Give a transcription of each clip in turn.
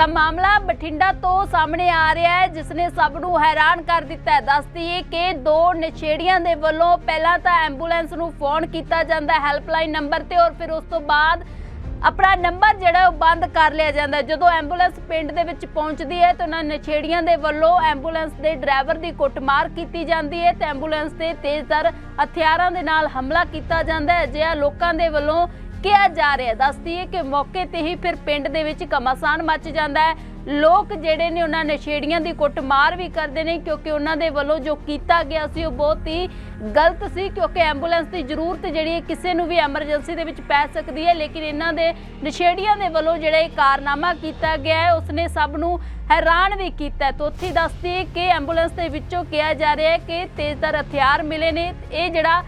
ਤਾਂ ਮਾਮਲਾ ਬਠਿੰਡਾ ਤੋਂ ਸਾਹਮਣੇ ਆ ਰਿਹਾ ਹੈ, ਜਿਸ ਨੇ ਸਭ ਨੂੰ ਹੈਰਾਨ ਕਰ ਦਿੱਤਾ ਹੈ। ਦੱਸਦੀ ਹੈ ਕਿ ਦੋ ਨਸ਼ੇੜੀਆਂ ਦੇ ਵੱਲੋਂ ਪਹਿਲਾਂ ਤਾਂ ਐਂਬੂਲੈਂਸ ਨੂੰ ਫੋਨ ਕੀਤਾ ਜਾਂਦਾ ਹੈ, ਹੈਲਪਲਾਈਨ ਨੰਬਰ ਤੇ ਔਰ ਫਿਰ ਉਸ ਤੋਂ ਬਾਅਦ ਆਪਣਾ ਨੰਬਰ ਜਿਹੜਾ ਉਹ ਬੰਦ ਕਰ ਲਿਆ ਜਾਂਦਾ ਜਦੋਂ ਐਂਬੂਲੈਂਸ ਪਿੰਡ ਦੇ ਵਿੱਚ ਪਹੁੰਚਦੀ ਹੈ, ਤਾਂ ਉਹਨਾਂ ਨਸ਼ੇੜੀਆਂ ਦੇ ਵੱਲੋਂ ਐਂਬੂਲੈਂਸ ਦੇ ਡਰਾਈਵਰ ਦੀ ਕੁੱਟਮਾਰ ਕੀਤੀ ਜਾਂਦੀ ਹੈ ਤੇ ਐਂਬੂਲੈਂਸ ਤੇ ਤੇਜ਼ਧਾਰ ਹਥਿਆਰਾਂ ਦੇ ਨਾਲ ਹਮਲਾ ਕੀਤਾ ਜਾਂਦਾ ਹੈ। ਅਜਿਹਾ ਲੋਕਾਂ ਦੇ ਵੱਲੋਂ ਕਿਹਾ ਜਾ ਰਿਹਾ ਹੈ। ਦੱਸਦੀ ਹੈ ਕਿ ਮੌਕੇ ਤੇ ਹੀ ਫਿਰ ਪਿੰਡ ਦੇ ਵਿੱਚ ਘਮਾਸਾਨ ਮੱਚ ਜਾਂਦਾ ਹੈ। ਲੋਕ ਜਿਹੜੇ ਨੇ ਉਹਨਾਂ ਨਸ਼ੇੜੀਆਂ ਦੀ ਕੁੱਟਮਾਰ ਵੀ ਕਰਦੇ ਨੇ ਕਿਉਂਕਿ ਉਹਨਾਂ ਦੇ ਵੱਲੋਂ ਜੋ ਕੀਤਾ ਗਿਆ ਸੀ ਉਹ ਬਹੁਤ ਹੀ ਗਲਤ ਸੀ ਕਿਉਂਕਿ ਐਂਬੂਲੈਂਸ ਦੀ ਜ਼ਰੂਰਤ ਜਿਹੜੀ ਹੈ ਕਿਸੇ ਨੂੰ ਵੀ ਐਮਰਜੈਂਸੀ ਦੇ ਵਿੱਚ ਪੈ ਸਕਦੀ ਹੈ। ਲੇਕਿਨ ਇਹਨਾਂ ਦੇ ਨਸ਼ੇੜੀਆਂ ਦੇ ਵੱਲੋਂ ਜਿਹੜਾ ਇਹ ਕਾਰਨਾਮਾ ਕੀਤਾ ਗਿਆ ਹੈ, ਉਸਨੇ ਸਭ ਨੂੰ ਹੈਰਾਨ ਵੀ ਕੀਤਾ ਤਾਂ ਉੱਥੇ ਦੱਸਦੀ ਹੈ ਕਿ ਐਂਬੂਲੈਂਸ ਦੇ ਵਿੱਚੋਂ ਕਿਹਾ ਜਾ ਰਿਹਾ ਹੈ ਕਿ ਤੇਜ਼ਧਾਰ ਹਥਿਆਰ ਮਿਲੇ ਨੇ। ਇਹ ਜਿਹੜਾ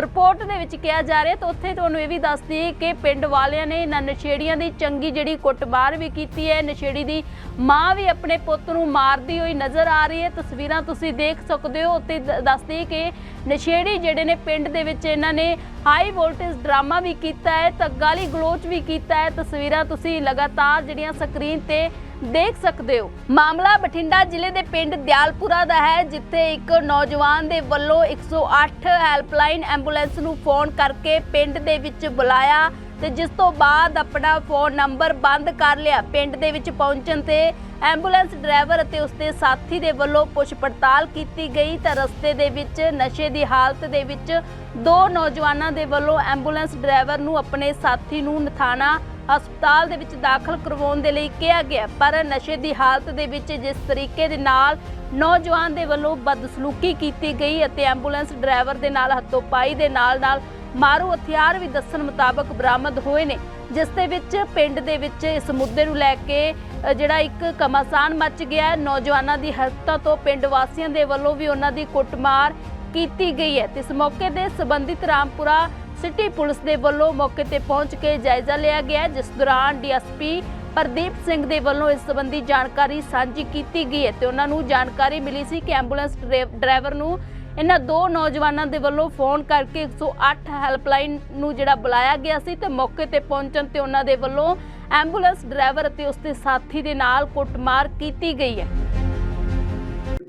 ਰਿਪੋਰਟ ਦੇ ਵਿੱਚ ਕਿਹਾ ਜਾ ਰਿਹਾ ਤਾਂ ਉੱਥੇ ਤੁਹਾਨੂੰ ਇਹ ਵੀ ਦੱਸਦੀ ਹੈ ਕਿ ਪਿੰਡ ਵਾਲਿਆਂ ਨੇ ਇਹਨਾਂ ਨਸ਼ੇੜੀਆਂ ਦੀ ਚੰਗੀ ਜਿਹੜੀ ਕੁੱਟਮਾਰ ਵੀ ਕੀਤੀ ਹੈ, ਨਸ਼ੇੜੀ ਦੀ ਮਾਂ ਵੀ ਆਪਣੇ ਪੁੱਤ ਨੂੰ ਮਾਰਦੀ ਹੋਈ ਨਜ਼ਰ ਆ ਰਹੀ ਹੈ। ਤਸਵੀਰਾਂ ਤੁਸੀਂ ਦੇਖ ਸਕਦੇ ਹੋ। ਉੱਤੇ ਦ- ਦੱਸਦੀ ਕਿ ਨਸ਼ੇੜੀ ਜਿਹੜੇ ਨੇ ਪਿੰਡ ਦੇ ਵਿੱਚ ਇਹਨਾਂ ਨੇ ਹਾਈ ਵੋਲਟੇਜ ਡਰਾਮਾ ਵੀ ਕੀਤਾ ਹੈ ਤਾਂ ਗਾਲੀ ਗਲੋਚ ਵੀ ਕੀਤਾ ਹੈ। ਤਸਵੀਰਾਂ ਤੁਸੀਂ ਲਗਾਤਾਰ ਜਿਹੜੀਆਂ ਸਕਰੀਨ ਤੇ ਦੇਖ ਸਕਦੇ ਹੋ। ਮਾਮਲਾ ਬਠਿੰਡਾ ਜ਼ਿਲ੍ਹੇ ਦੇ ਪਿੰਡ ਦਿਆਲਪੁਰਾ ਦਾ ਹੈ, ਜਿੱਥੇ ਇੱਕ ਨੌਜਵਾਨ ਦੇ ਵੱਲੋਂ 108 ਹੈਲਪਲਾਈਨ ਐਂਬੂਲੈਂਸ ਨੂੰ ਫੋਨ ਕਰਕੇ ਪਿੰਡ ਦੇ ਵਿੱਚ ਬੁਲਾਇਆ ਤੇ ਜਿਸ ਤੋਂ ਬਾਅਦ ਆਪਣਾ ਫੋਨ ਨੰਬਰ ਬੰਦ ਕਰ ਲਿਆ। ਪਿੰਡ ਦੇ ਵਿੱਚ ਪਹੁੰਚਣ ਤੇ ਐਂਬੂਲੈਂਸ ਡਰਾਈਵਰ ਅਤੇ ਉਸਦੇ ਸਾਥੀ ਦੇ ਵੱਲੋਂ ਪੁੱਛ ਪੜਤਾਲ ਕੀਤੀ ਗਈ ਤਾਂ ਰਸਤੇ ਦੇ ਵਿੱਚ, ਨਸ਼ੇ ਦੀ ਹਾਲਤ ਦੇ ਵਿੱਚ ਦੋ ਨੌਜਵਾਨਾਂ ਦੇ ਵੱਲੋਂ ਐਂਬੂਲੈਂਸ ਡਰਾਈਵਰ ਨੂੰ ਆਪਣੇ ਸਾਥੀ ਨੂੰ ਨਥਾਣਾ ਹਸਪਤਾਲ ਦੇ ਵਿੱਚ ਦਾਖਲ ਕਰਵਾਉਣ ਦੇ ਲਈ ਕਿਹਾ ਗਿਆ, ਪਰ ਨਸ਼ੇ ਦੀ ਹਾਲਤ ਦੇ ਵਿੱਚ ਜਿਸ ਤਰੀਕੇ ਦੇ ਨਾਲ ਨੌਜਵਾਨ ਦੇ ਵੱਲੋਂ ਬਦਸਲੂਕੀ ਕੀਤੀ ਗਈ ਅਤੇ ਐਂਬੂਲੈਂਸ ਡਰਾਈਵਰ ਦੇ ਨਾਲ ਹੱਥੋਂ-ਪਾਈ ਦੇ ਨਾਲ-ਨਾਲ ਮਾਰੂ ਹਥਿਆਰ ਵੀ ਦੱਸਣ ਮੁਤਾਬਕ ਬਰਾਮਦ ਹੋਏ ਨੇ, ਜਿਸ ਦੇ ਵਿੱਚ ਪਿੰਡ ਦੇ ਵਿੱਚ ਇਸ ਮੁੱਦੇ ਨੂੰ ਲੈ ਕੇ ਜਿਹੜਾ ਇੱਕ ਕਮਾਸਾਨ ਮੱਚ ਗਿਆ ਨੌਜਵਾਨਾਂ ਦੀ ਹਰਕਤਾਂ ਤੋਂ ਪਿੰਡ ਵਾਸੀਆਂ ਦੇ ਵੱਲੋਂ ਵੀ ਉਹਨਾਂ ਦੀ ਕੁੱਟਮਾਰ ਕੀਤੀ ਗਈ ਹੈ। ਤੇ ਇਸ ਮੌਕੇ ਦੇ ਸੰਬੰਧਿਤ ਰਾਮਪੁਰਾ ਸਿਟੀ ਪੁਲਿਸ ਦੇ ਵੱਲੋਂ ਮੌਕੇ ਤੇ ਪਹੁੰਚ ਕੇ ਜਾਇਜ਼ਾ ਲਿਆ ਗਿਆ, ਜਿਸ ਦੌਰਾਨ ਡੀਐਸਪੀ ਪ੍ਰਦੀਪ ਸਿੰਘ ਦੇ ਵੱਲੋਂ ਇਸ ਸੰਬੰਧੀ ਜਾਣਕਾਰੀ ਸਾਂਝੀ ਕੀਤੀ ਗਈ ਹੈ ਤੇ ਉਹਨਾਂ ਨੂੰ ਜਾਣਕਾਰੀ ਮਿਲੀ ਸੀ ਕਿ ਐਂਬੂਲੈਂਸ ਡਰਾਈਵਰ ਨੂੰ ਇਹਨਾਂ ਦੋ ਨੌਜਵਾਨਾਂ ਦੇ ਵੱਲੋਂ ਫੋਨ ਕਰਕੇ 108 ਹੈਲਪਲਾਈਨ ਨੂੰ ਜਿਹੜਾ ਬੁਲਾਇਆ ਗਿਆ ਸੀ ਤੇ ਮੌਕੇ ਤੇ ਪਹੁੰਚਣ ਤੇ ਉਹਨਾਂ ਦੇ ਵੱਲੋਂ ਐਂਬੂਲੈਂਸ ਡਰਾਈਵਰ ਅਤੇ ਉਸਦੇ ਸਾਥੀ ਦੇ ਨਾਲ ਕੁੱਟਮਾਰ ਕੀਤੀ ਗਈ ਹੈ।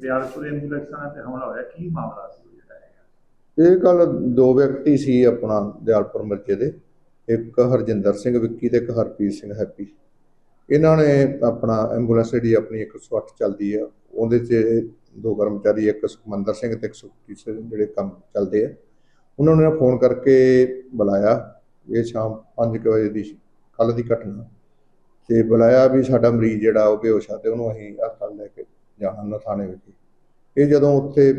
ਦਿਆਲਪੁਰ ਐਂਬੂਲੈਂਸਾਂ ਤੇ ਹਮਲਾ ਹੋਇਆ, ਕੀ ਮਾਮਲਾ ਸੀ? ਇਹ ਗੱਲ ਦੋ ਵਿਅਕਤੀ ਸੀ ਆਪਣਾ ਦਿਆਲਪੁਰ ਮਰਕੇ ਦੇ, ਇੱਕ ਹਰਜਿੰਦਰ ਸਿੰਘ ਵਿੱਕੀ ਤੇ ਇੱਕ ਹਰਪ੍ਰੀਤ ਸਿੰਘ ਹੈਪੀ। ਇਹਨਾਂ ਨੇ ਆਪਣਾ ਐਂਬੂਲੈਂਸ ਜਿਹੜੀ ਆਪਣੀ 108 ਚੱਲਦੀ ਆ, ਉਹਦੇ 'ਚ ਦੋ ਕਰਮਚਾਰੀ, ਇੱਕ ਸੁਖਮੰਦਰ ਸਿੰਘ ਤੇ ਇੱਕ ਸੁਖਪ੍ਰੀਤ ਸਿੰਘ ਜਿਹੜੇ ਕੰਮ ਚੱਲਦੇ ਆ। ਉਹਨਾਂ ਨੇ ਫੋਨ ਕਰਕੇ ਬੁਲਾਇਆ, ਇਹ ਸ਼ਾਮ 5 ਵਜੇ ਦੀ ਕੱਲ ਦੀ ਘਟਨਾ। ਤੇ ਬੁਲਾਇਆ ਵੀ ਸਾਡਾ ਮਰੀਜ਼ ਜਿਹੜਾ ਉਹ ਬੇਹੋਸ਼ ਆ ਤੇ ਉਹਨੂੰ ਅਸੀਂ ਹਸਪਤਾਲ ਲੈ ਕੇ ਜਾਣਾ ਨਾ ਥਾਣੇ ਵਿਖੇ। ਇਹ ਜਦੋਂ ਉੱਥੇ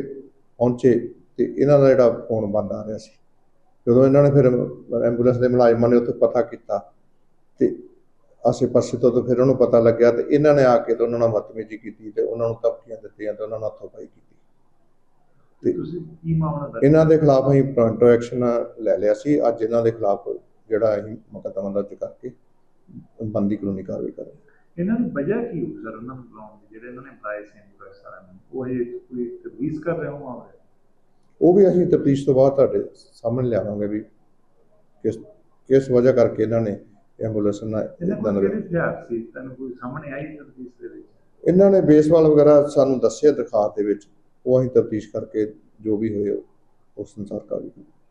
ਪਹੁੰਚੇ ਤੇ ਇਹਨਾਂ ਦਾ ਜਿਹੜਾ ਫੋਨ ਬੰਦ ਆ ਰਿਹਾ ਸੀ। ਜਦੋਂ ਇਹਨਾਂ ਨੇ ਫਿਰ ਐਂਬੂਲੈਂਸ ਦੇ ਮੁਲਾਜ਼ਮਾਂ ਨੇ ਉੱਥੇ ਪਤਾ ਕੀਤਾ ਤੇ ਆਸੇ-ਪਾਸੇ ਤੋਂ ਤਾਂ ਫਿਰ ਉਹਨੂੰ ਪਤਾ ਲੱਗਿਆ ਤੇ ਇਹਨਾਂ ਨੇ ਆ ਕੇ ਤੇ ਉਹਨਾਂ ਨਾਲ ਬਦਤਮੀਜ਼ੀ ਕੀਤੀ ਤੇ ਉਹਨਾਂ ਨੂੰ ਧਮਕੀਆਂ ਦਿੱਤੀਆਂ ਤੇ ਉਹਨਾਂ ਨਾਲ ਹੱਥੋਂ-ਪਾਈ ਕੀਤੀ। ਤੇ ਤੁਸੀਂ ਕੀ ਮਾਮਲਾ ਦਰਜ ਇਹਨਾਂ ਦੇ ਖਿਲਾਫ ਅਸੀਂ ਪ੍ਰੰਟੋ ਐਕਸ਼ਨ ਲੈ ਲਿਆ ਸੀ। ਅੱਜ ਇਹਨਾਂ ਦੇ ਖਿਲਾਫ ਜਿਹੜਾ ਅਸੀਂ ਮੁਕੱਦਮਾ ਦਰਜ ਕਰਕੇ ਬੰਦੀ ਕਾਨੂੰਨੀ ਕਾਰਵਾਈ ਕਰਾਂਗੇ ਇਹਨਾਂ ਦੀ ਵਜ੍ਹਾ ਕੀ ਹੋਊ ਸਰ? ਉਹਨਾਂ ਨੂੰ ਬੁਲਾਉਣ ਦੀ ਜਿਹੜੇ ਇਹਨਾਂ ਨੇ ਬੁਲਾਏ ਸੀ ਐਂਬੂਲੈਂਸ ਵਾਲਿਆਂ ਨੂੰ ਉਹ ਇਹ ਕੋਈ ਤਜਵੀਜ਼ ਕਰ ਰਹੇ ਹੋ ਮਾਮਲੇ? ਉਹ ਵੀ ਅਸੀਂ ਤਫਤੀਸ਼ ਤੋਂ ਬਾਅਦ ਤੁਹਾਡੇ ਸਾਹਮਣੇ ਲਿਆਵਾਂਗੇ ਵੀ ਕਿਸ ਕਿਸ ਵਜ੍ਹਾ ਕਰਕੇ ਇਹਨਾਂ ਨੇ ਐਂਬੂਲੈਂਸ ਨਾਲ ਕੋਲ ਦਾ ਕਿਹੜੇ ਹਥਿਆਰ ਸੀ? ਤੈਨੂੰ ਕੋਈ ਸਾਹਮਣੇ ਆਈ ਤਜਵੀਜ਼ ਦੇ ਵਿੱਚ? ਇਹਨਾਂ ਨੇ ਬੇਸਬਾਲ ਵਗੈਰਾ ਸਾਨੂੰ ਦੱਸਿਆ ਦਰਖਾਸਤ ਦੇ ਵਿੱਚ ਉਹ ਅਸੀਂ ਤਫਤੀਸ਼ ਕਰਕੇ ਜੋ ਵੀ ਹੋਏ ਉਸ ਅਨੁਸਾਰ ਕਾਰਵਾਈ